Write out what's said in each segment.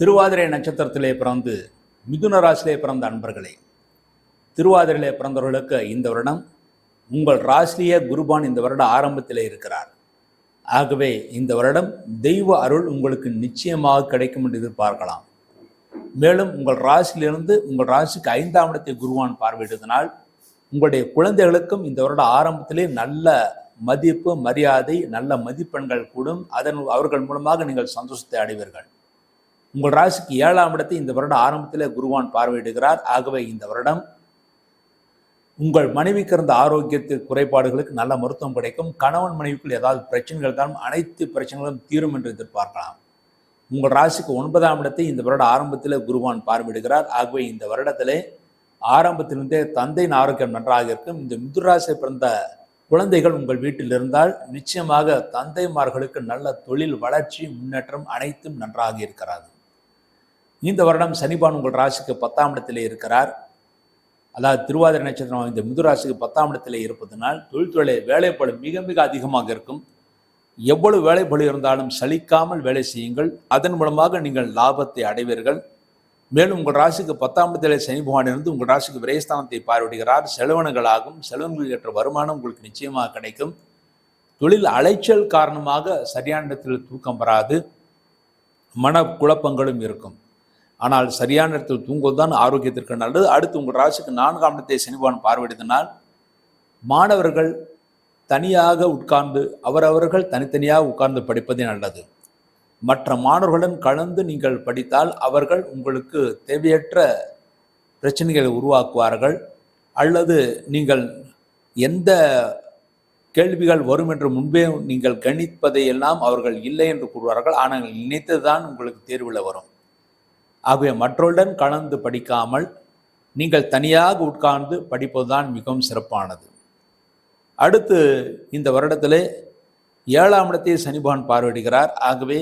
திருவாதிரை நட்சத்திரத்திலே பிறந்து மிதுன ராசியிலே பிறந்த அன்பர்களே திருவாதிரையிலே பிறந்தவர்களுக்கு இந்த வருடம் உங்கள் ராசிலேயே குருபான் இந்த வருட ஆரம்பத்திலே இருக்கிறார். ஆகவே இந்த வருடம் தெய்வ அருள் உங்களுக்கு நிச்சயமாக கிடைக்கும் என்று எதிர்பார்க்கலாம். மேலும் உங்கள் ராசியிலிருந்து உங்கள் ராசிக்கு ஐந்தாம் இடத்தை குருவான் பார்வையிடுவதனால் உங்களுடைய குழந்தைகளுக்கும் இந்த வருட ஆரம்பத்திலே நல்ல மதிப்பு மரியாதை நல்ல மதிப்பெண்கள் கூடும். அதன் அவர்கள் மூலமாக நீங்கள் சந்தோஷத்தை அடைவீர்கள். உங்கள் ராசிக்கு ஏழாம் இடத்தை இந்த வருடம் ஆரம்பத்தில் குருவான் பார்வையிடுகிறார். ஆகவே இந்த வருடம் உங்கள் மனைவிக்கு இருந்த ஆரோக்கியத்தில் குறைபாடுகளுக்கு நல்ல மருத்துவம் கிடைக்கும். கணவன் மனைவிக்குள் ஏதாவது பிரச்சனைகள் இருந்தாலும் அனைத்து பிரச்சனைகளும் தீரும் என்று எதிர்பார்க்கலாம். உங்கள் ராசிக்கு ஒன்பதாம் இடத்தை இந்த வருட ஆரம்பத்தில் குருவான் பார்வையிடுகிறார். ஆகவே இந்த வருடத்திலே ஆரம்பத்திலிருந்தே தந்தையின் ஆரோக்கியம் நன்றாக இருக்கும். இந்த மிதுராசி பிறந்த குழந்தைகள் உங்கள் வீட்டில் இருந்தால் நிச்சயமாக தந்தைமார்களுக்கு நல்ல தொழில் வளர்ச்சி முன்னேற்றம் அனைத்தும் நன்றாக இருக்கிறது. இந்த வருடம் சனிபான் உங்கள் ராசிக்கு பத்தாம் இடத்திலே இருக்கிறார். அதாவது திருவாதிரை நட்சத்திரம் இந்த மிதுராசிக்கு பத்தாம் இடத்திலே இருப்பதனால் தொழில்துறை வேலைப்பளு மிக மிக அதிகமாக இருக்கும். எவ்வளவு வேலைப்பளு இருந்தாலும் சலிக்காமல் வேலை செய்யுங்கள். அதன் மூலமாக நீங்கள் லாபத்தை அடைவீர்கள். மேலும் உங்கள் ராசிக்கு பத்தாம் இடத்திலே சனி பகவான் இருந்து உங்கள் ராசிக்கு விரயஸ்தானத்தை பார்வையிடுகிறார். செலவினங்களாகும் செலவுகள் ஏற்ற வருமானம் உங்களுக்கு நிச்சயமாக கிடைக்கும். தொழில் அலைச்சல் காரணமாக சரியான இடத்தில் தூக்கம் வராது. மன குழப்பங்களும் இருக்கும். ஆனால் சரியான இடத்தில் தூங்குவதுதான் ஆரோக்கியத்திற்கு நல்லது. அடுத்து உங்கள் ராசிக்கு நான்காம் இடத்தை சனிபான் பார்வையிடுதனால் மாணவர்கள் தனியாக உட்கார்ந்து அவரவர்கள் தனித்தனியாக உட்கார்ந்து படிப்பதே நல்லது. மற்ற மாணவர்களுடன் கலந்து நீங்கள் படித்தால் அவர்கள் உங்களுக்கு தேவையற்ற பிரச்சனைகளை உருவாக்குவார்கள். அல்லது நீங்கள் எந்த கேள்விகள் வரும் என்று முன்பே நீங்கள் கணிப்பதை எல்லாம் அவர்கள் இல்லை என்று கூறுவார்கள். ஆனால் நினைத்ததுதான் உங்களுக்கு தேர்வில் வரும். ஆகவே மற்றவருடன் கலந்து படிக்காமல் நீங்கள் தனியாக உட்கார்ந்து படிப்பதுதான் மிகவும் சிறப்பானது. அடுத்து இந்த வருடத்திலே ஏழாம் இடத்தை சனிபகவான் பார்வையிடுகிறார். ஆகவே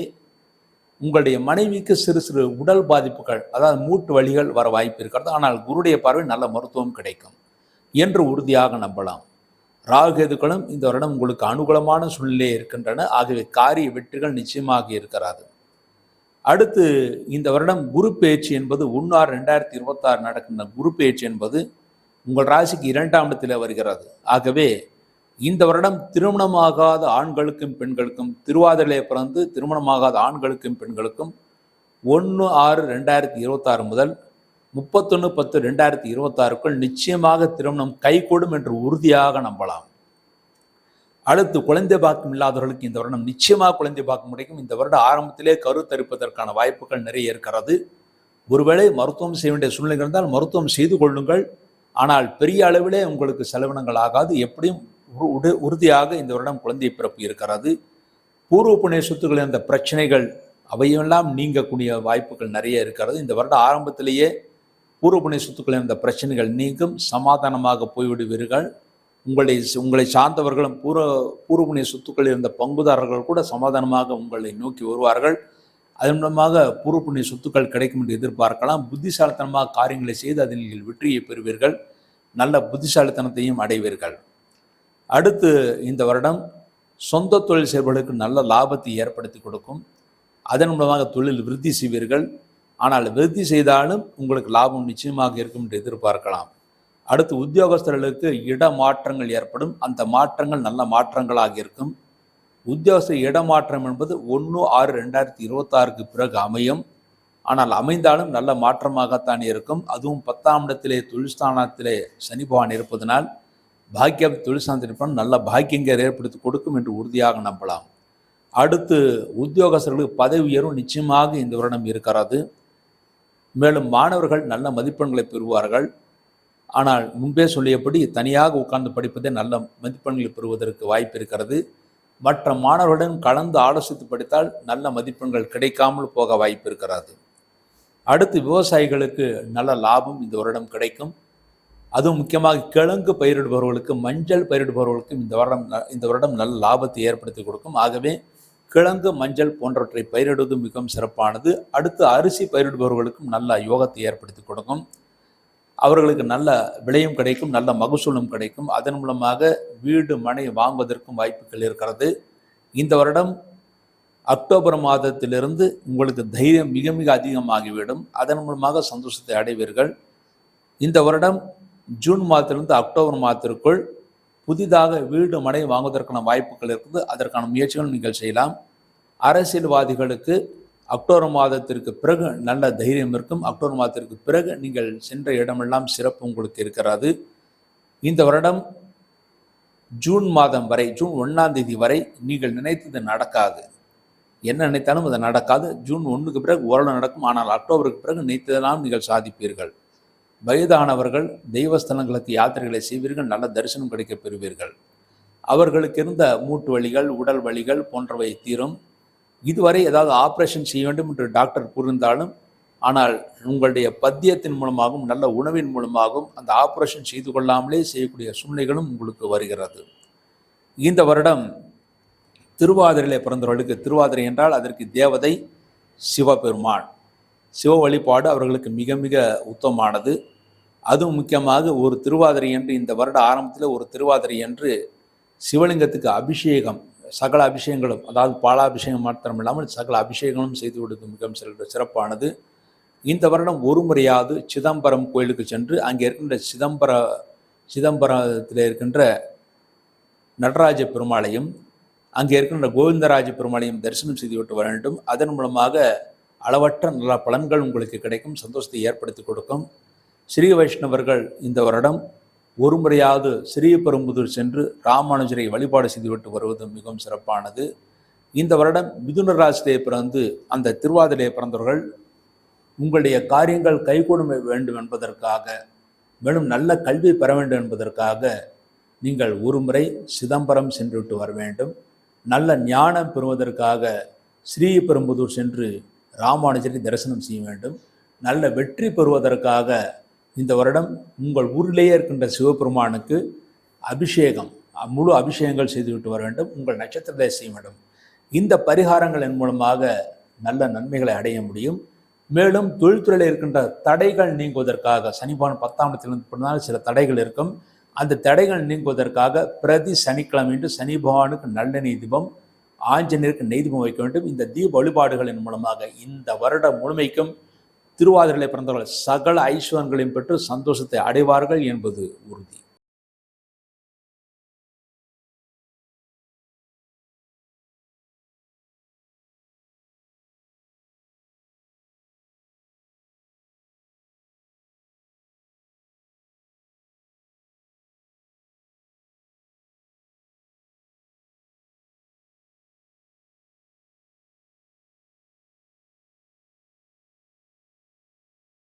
உங்களுடைய மனைவிக்கு சிறு சிறு உடல் பாதிப்புகள் அதாவது மூட்டு வழிகள் வர வாய்ப்பு இருக்கிறது. ஆனால் குருடைய பார்வை நல்ல மருத்துவம் கிடைக்கும் என்று உறுதியாக நம்பலாம். ராகுகேதுக்களும் இந்த வருடம் உங்களுக்கு அனுகூலமான சூழ்நிலையே இருக்கின்றன. ஆகவே காரிய வெற்றிகள் நிச்சயமாக இருக்கிறாது. அடுத்து இந்த வருடம் குரு பேச்சு என்பது ஒன்னாறு ரெண்டாயிரத்தி இருபத்தாறு நடக்கின்ற குரு பேச்சு என்பது உங்கள் ராசிக்கு இரண்டாம் இடத்தில் வருகிறது. ஆகவே இந்த வருடம் திருமணமாகாத ஆண்களுக்கும் பெண்களுக்கும் திருவாதிரையிலே பிறந்து திருமணமாகாத ஆண்களுக்கும் பெண்களுக்கும் ஒன்று ஆறு ரெண்டாயிரத்தி இருபத்தாறு முதல் முப்பத்தொன்று பத்து ரெண்டாயிரத்தி இருபத்தாறுக்குள் நிச்சயமாக திருமணம் கைகூடும் என்று உறுதியாக நம்பலாம். அடுத்து குழந்தை பாக்கம் இல்லாதவர்களுக்கு இந்த வருடம் நிச்சயமாக குழந்தை பாக்கம் கிடைக்கும். இந்த வருட ஆரம்பத்திலே கருத்தரிப்பதற்கான வாய்ப்புகள் நிறைய இருக்கிறது. ஒருவேளை மருத்துவம் செய்ய வேண்டிய சூழ்நிலை இருந்தால் மருத்துவம் செய்து கொள்ளுங்கள். ஆனால் பெரிய அளவிலே உங்களுக்கு செலவினங்கள் ஆகாது. எப்படியும் உடு- உறுதியாக இந்த வருடம் குழந்தை பிறப்பு இருக்கிறது. பூர்வ புண்ணிய சொத்துக்கள் இருந்த பிரச்சனைகள் அவையெல்லாம் நீங்கக்கூடிய வாய்ப்புகள் நிறைய இருக்கிறது. இந்த வருட ஆரம்பத்திலேயே பூர்வ புண்ணிய சொத்துக்கள் இருந்த பிரச்சனைகள் நீங்கும். சமாதானமாக போய்விடுவீர்கள். உங்களை உங்களை சார்ந்தவர்களும் பூர்வ பூர்வ சொத்துக்களில் சொத்துக்கள் இருந்த பங்குதாரர்கள் கூட சமாதானமாக உங்களை நோக்கி வருவார்கள். அதன் மூலமாக பூர்வபுண்ணிய சொத்துக்கள் கிடைக்கும் என்று எதிர்பார்க்கலாம். புத்திசாலித்தனமாக காரியங்களை செய்து அதில் நீங்கள் வெற்றியை பெறுவீர்கள். நல்ல புத்திசாலித்தனத்தையும் அடைவீர்கள். அடுத்து இந்த வருடம் சொந்த தொழில் செய்பவர்களுக்கு நல்ல லாபத்தை ஏற்படுத்தி கொடுக்கும். அதன் மூலமாக தொழில் விருத்தி செய்வீர்கள். ஆனால் விருத்தி செய்தாலும் உங்களுக்கு லாபம் நிச்சயமாக இருக்கும் என்று எதிர்பார்க்கலாம். அடுத்து உத்தியோகஸ்தர்களுக்கு இடமாற்றங்கள் ஏற்படும். அந்த மாற்றங்கள் நல்ல மாற்றங்களாக இருக்கும். உத்தியோகஸ்தர் இடமாற்றம் என்பது ஒன்று ஆறு ரெண்டாயிரத்தி இருபத்தாறுக்கு பிறகு அமையும். ஆனால் அமைந்தாலும் நல்ல மாற்றமாகத்தான் இருக்கும். அதுவும் பத்தாம் இடத்திலே தொழில்ஸ்தானத்திலே சனி பகவான் இருப்பதனால் பாக்கிய தொழில்ஸ்தானத்தில் நல்ல பாக்கியங்கள் ஏற்படுத்தி கொடுக்கும் என்று உறுதியாக நம்பலாம். அடுத்து உத்தியோகஸ்தர்களுக்கு பதவி உயர்வு நிச்சயமாக இந்த வருடம் இருக்கிறது. மேலும் மாணவர்கள் நல்ல மதிப்பெண்களை பெறுவார்கள். ஆனால் முன்பே சொல்லியபடி தனியாக உட்கார்ந்து படிப்பதே நல்ல மதிப்பெண்களை பெறுவதற்கு வாய்ப்பு இருக்கிறது. மற்ற மாணவர்களுடன் கலந்து ஆலோசித்து படித்தால் நல்ல மதிப்பெண்கள் கிடைக்காமல் போக வாய்ப்பு இருக்கிறது. அடுத்து விவசாயிகளுக்கு நல்ல லாபம் இந்த வருடம் கிடைக்கும். அதுவும் முக்கியமாக கிழங்கு பயிரிடுபவர்களுக்கு மஞ்சள் பயிரிடுபவர்களுக்கும் இந்த வருடம் ந- இந்த வருடம் நல்ல லாபத்தை ஏற்படுத்தி கொடுக்கும். ஆகவே கிழங்கு மஞ்சள் போன்றவற்றை பயிரிடுவது மிகவும் சிறப்பானது. அடுத்து அரிசி பயிரிடுபவர்களுக்கும் நல்ல யோகத்தை ஏற்படுத்தி கொடுக்கும். அவர்களுக்கு நல்ல விலையும் கிடைக்கும் நல்ல மகசூலும் கிடைக்கும். அதன் மூலமாக வீடு மனை வாங்குவதற்கும் வாய்ப்புகள் இருக்கிறது. இந்த வருடம் அக்டோபர் மாதத்திலிருந்து உங்களுக்கு தைரியம் மிக மிக அதிகமாகிவிடும். அதன் மூலமாக சந்தோஷத்தை அடைவீர்கள். இந்த வருடம் ஜூன் மாதத்திலிருந்து அக்டோபர் மாதத்திற்குள் புதிதாக வீடு மனை வாங்குவதற்கான வாய்ப்புகள் இருக்குது. அதற்கான முயற்சிகள் நீங்கள் செய்யலாம். அரசியல்வாதிகளுக்கு அக்டோபர் மாதத்திற்கு பிறகு நல்ல தைரியம் இருக்கும். அக்டோபர் மாதத்திற்கு பிறகு நீங்கள் சென்ற இடமெல்லாம் சிறப்பு உங்களுக்கு இருக்கிறது. இந்த வருடம் ஜூன் மாதம் வரை ஜூன் ஒன்றாம் தேதி வரை நீங்கள் நினைத்தது நடக்காது. என்ன நினைத்தாலும் அது நடக்காது. ஜூன் ஒன்றுக்கு பிறகு ஓரளவு நடக்கும். ஆனால் அக்டோபருக்கு பிறகு நினைத்ததெல்லாம் நீங்கள் சாதிப்பீர்கள். வயதானவர்கள் தெய்வஸ்தலங்களுக்கு யாத்திரைகளை செய்வீர்கள். நல்ல தரிசனம் கிடைக்கப் பெறுவீர்கள். அவர்களுக்கு இருந்த மூட்டு வலிகள் உடல் வலிகள் போன்றவை தீரும். இதுவரை ஏதாவது ஆப்ரேஷன் செய்ய வேண்டும் என்று டாக்டர் புரிந்தாலும் ஆனால் உங்களுடைய பத்தியத்தின் மூலமாகவும் நல்ல உணவின் மூலமாகவும் அந்த ஆப்ரேஷன் செய்து கொள்ளாமலே செய்யக்கூடிய சூழ்நிலைகளும் உங்களுக்கு வருகிறது. இந்த வருடம் திருவாதிரையிலே பிறந்தவர்களுக்கு திருவாதிரை என்றால் அதற்கு தேவதை சிவபெருமான். சிவ வழிபாடு அவர்களுக்கு மிக மிக உத்தமானது அதுவும் முக்கியமாக ஒரு திருவாதிரை என்று இந்த வருட ஆரம்பத்தில் ஒரு திருவாதிரை என்று சிவலிங்கத்துக்கு அபிஷேகம் சகல அபிஷேகங்களும் அதாவது பாலாபிஷேகம் மாத்திரம் இல்லாமல் சகல அபிஷேகங்களும் செய்து கொடுத்து மிகவும் சிற- சிறப்பானது. இந்த வருடம் ஒரு முறையாவது சிதம்பரம் கோயிலுக்கு சென்று அங்கே இருக்கின்ற சிதம்பர சிதம்பரத்தில் இருக்கின்ற நடராஜ பெருமாளையும் அங்கே இருக்கின்ற கோவிந்தராஜ பெருமாளையும் தரிசனம் செய்துவிட்டு வர வேண்டும். அதன் மூலமாக அளவற்ற நல்ல பலன்கள் உங்களுக்கு கிடைக்கும் சந்தோஷத்தை ஏற்படுத்தி கொடுக்கும். ஸ்ரீ வைஷ்ணவர்கள் இந்த வருடம் ஒரு முறையாவது சிறிய பெரும்புதூர் சென்று ராமானுஜரை வழிபாடு செய்துவிட்டு வருவது மிகவும் சிறப்பானது. இந்த வருடம் மிதுன ராசியிலே பிறந்து அந்த திருவாதிரையே பிறந்தவர்கள் உங்களுடைய காரியங்கள் கைகூடும் வேண்டும் என்பதற்காக மேலும் நல்ல கல்வி பெற வேண்டும் என்பதற்காக நீங்கள் ஒருமுறை சிதம்பரம் சென்றுவிட்டு வர வேண்டும். நல்ல ஞானம் பெறுவதற்காக ஸ்ரீபெரும்புதூர் சென்று ராமானுஜரை தரிசனம் செய்ய வேண்டும். நல்ல வெற்றி பெறுவதற்காக இந்த வருடம் உங்கள் ஊரிலேயே இருக்கின்ற சிவபெருமானுக்கு அபிஷேகம் முழு அபிஷேகங்கள் செய்துவிட்டு வர வேண்டும். உங்கள் நட்சத்திரத்தை செய்ய வேண்டும் இந்த பரிகாரங்களின் மூலமாக நல்ல நன்மைகளை அடைய முடியும். மேலும் தொழில்துறையில் இருக்கின்ற தடைகள் நீங்குவதற்காக சனிபான் பத்தாம் இடத்திலிருந்து பின்னால் சில தடைகள் இருக்கும். அந்த தடைகள் நீங்குவதற்காக பிரதி சனிக்கிழமை சனி பகவானுக்கு நல்லெண்ணெய் தீபம் ஆஞ்சநேயருக்கு நெய் தீபம் வைக்க வேண்டும். இந்த தீப வழிபாடுகளின் மூலமாக இந்த வருட முழுமைக்கும் திருவாதிரை பிறந்தவர்கள் சகல ஐஸ்வரங்களையும் பெற்று சந்தோஷத்தை அடைவார்கள் என்பது உறுதி.